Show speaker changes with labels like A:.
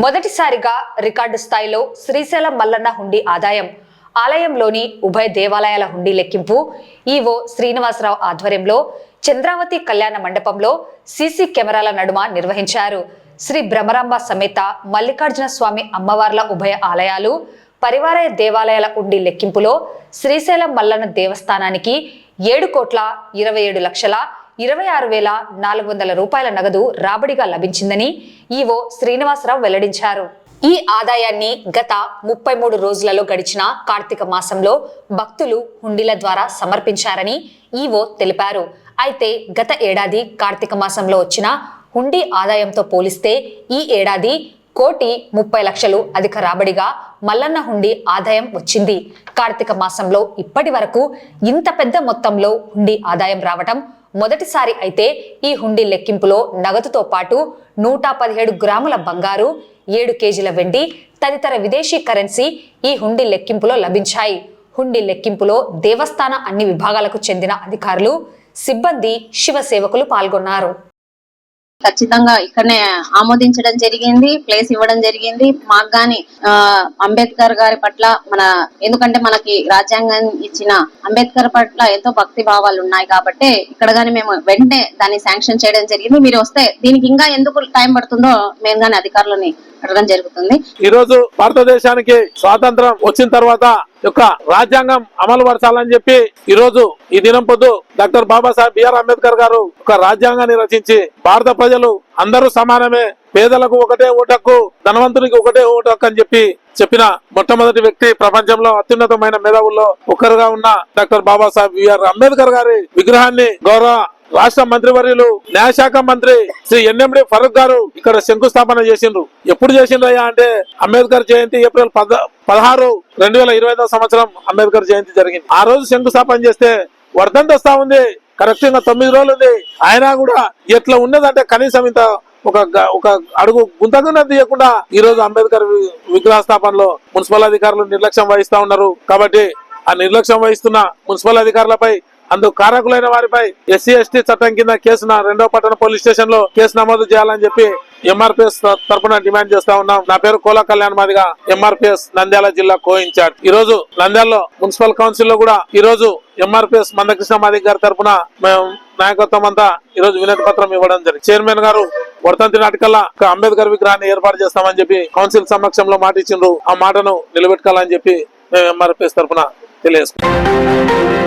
A: మొదటిసారిగా రికార్డు స్థాయిలో శ్రీశైలం మల్లన్న హుండీ ఆదాయం. ఆలయంలోని ఉభయ దేవాలయాల హుండీ లెక్కింపు ఈవో శ్రీనివాసరావు ఆధ్వర్యంలో చంద్రావతి కళ్యాణ మండపంలో సీసీ కెమెరాల నడుమ నిర్వహించారు. శ్రీ భ్రమరాంబ సమేత మల్లికార్జున స్వామి అమ్మవార్ల ఉభయ ఆలయాలు పరివారయ దేవాలయాల ఉండి లెక్కింపులో శ్రీశైలం మల్లన్న దేవస్థానానికి ఏడు కోట్ల ఇరవై ఏడు లక్షల ఇరవై ఆరు వేల నాలుగు వందల రూపాయల నగదు రాబడిగా లభించిందని ఈవో శ్రీనివాసరావు వెల్లడించారు. ఈ ఆదాయాన్ని గత ముప్పై మూడు రోజులలో గడిచిన కార్తీక మాసంలో భక్తులు హుండీల ద్వారా సమర్పించారని ఈవో తెలిపారు. అయితే గత ఏడాది కార్తీక మాసంలో వచ్చిన హుండీ ఆదాయంతో పోలిస్తే ఈ ఏడాది కోటి ముప్పై లక్షలు అధిక రాబడిగా మల్లన్న హుండీ ఆదాయం వచ్చింది. కార్తీక మాసంలో ఇప్పటి వరకు ఇంత పెద్ద మొత్తంలో హుండీ ఆదాయం రావటం మొదటిసారి అయితే ఈ హుండీ లెక్కింపులో నగదుతో పాటు నూట పదిహేడు గ్రాముల బంగారు ఏడు కేజీల వెండి తదితర విదేశీ కరెన్సీ ఈ హుండీ లెక్కింపులో లభించాయి. హుండీ లెక్కింపులో దేవస్థాన అన్ని విభాగాలకు చెందిన అధికారులు సిబ్బంది శివ సేవకులు పాల్గొన్నారు.
B: ఖచ్చితంగా ఇక్కడనే ఆమోదించడం జరిగింది ప్లేస్ ఇవ్వడం జరిగింది. మాకు గాని ఆ, అంబేద్కర్ గారి పట్ల మన ఎందుకంటే మనకి రాజ్యాంగం ఇచ్చిన అంబేద్కర్ పట్ల ఎంతో భక్తి భావాలు ఉన్నాయి కాబట్టి ఇక్కడ గాని మేము వెంటనే దాన్ని శాంక్షన్ చేయడం జరిగింది. మీరు వస్తే దీనికి ఇంకా ఎందుకు టైం పడుతుందో మేము గాని అధికారులని పెట్టడం జరుగుతుంది.
C: ఈ రోజు భారతదేశానికి స్వాతంత్రం వచ్చిన తర్వాత యొక్క రాజ్యాంగం అమలు పరచాలని చెప్పి ఈ రోజు ఈ దినం పొద్దు డాక్టర్ బాబాసాహెబ్ బిఆర్ అంబేద్కర్ గారు ఒక రాజ్యాంగాన్ని రచించి భారత ప్రజలు అందరూ సమానమే. పేదలకు ఒకటే ఓటక్కు ధనవంతునికి ఒకటే ఓటక్కు అని చెప్పి చెప్పిన మొట్టమొదటి వ్యక్తి ప్రపంచంలో అత్యున్నతమైన మేధావుల్లో ఒకరుగా ఉన్న డాక్టర్ బాబాసాహెబ్ బిఆర్ అంబేద్కర్ గారి విగ్రహాన్ని గౌరవ రాష్ట్ర మంత్రివర్యులు న్యాయశాఖ మంత్రి శ్రీ ఎన్ఎండి ఫరూక్ గారు ఇక్కడ శంకుస్థాపన చేసిండ్రు. ఎప్పుడు చేసిండ్రయ్యా అంటే అంబేద్కర్ జయంతి ఏప్రిల్ పద పదహారు రెండు వేల ఇరవై సంవత్సరం అంబేద్కర్ జయంతి జరిగింది. ఆ రోజు శంకుస్థాపన చేస్తే వర్ధంతి వస్తా ఉంది. కరెక్ట్గా తొమ్మిది రోజులు ఉంది. అయినా కూడా ఎట్లా ఉన్నదంటే కనీసం ఇంత ఒక ఒక అడుగు గుంతగున్న తీయకుండా ఈ రోజు అంబేద్కర్ విగ్రహ స్థాపనలో మున్సిపల్ అధికారులు నిర్లక్ష్యం వహిస్తా ఉన్నారు. కాబట్టి ఆ నిర్లక్ష్యం వహిస్తున్న మున్సిపల్ అధికారులపై అందుకు కారకులైన వారిపై ఎస్సీ ఎస్టీ చట్టం కింద కేసు రెండో పట్టణ పోలీస్ స్టేషన్లో కేసు నమోదు చేయాలని చెప్పి ఎంఆర్పిఎస్ తరఫున డిమాండ్ చేస్తా ఉన్నాం. నా పేరు కోల కళ్యాణ్ మాదిగా ఎంఆర్పిఎస్ నంద్యాల జిల్లా కో ఇన్ఛార్జ్. ఈ రోజు నంద్యాలలో మున్సిపల్ కౌన్సిల్లో కూడా ఈ రోజు ఎంఆర్పిఎస్ మందకృష్ణ మాదిగ గారి తరఫున మేము నాయకత్వం అంతా ఈ రోజు వినతి పత్రం ఇవ్వడం జరిగింది. చైర్మన్ గారు వర్తంతి నాటికల్లా అంబేద్కర్ విగ్రహాన్ని ఏర్పాటు చేస్తామని చెప్పి కౌన్సిల్ సమక్షంలో మాట ఇచ్చిండ్రు ఆ మాటను నిలబెట్టుకోవాలని చెప్పి మేము ఎంఆర్పిఎస్ తరఫున తెలియజేసుకున్నాం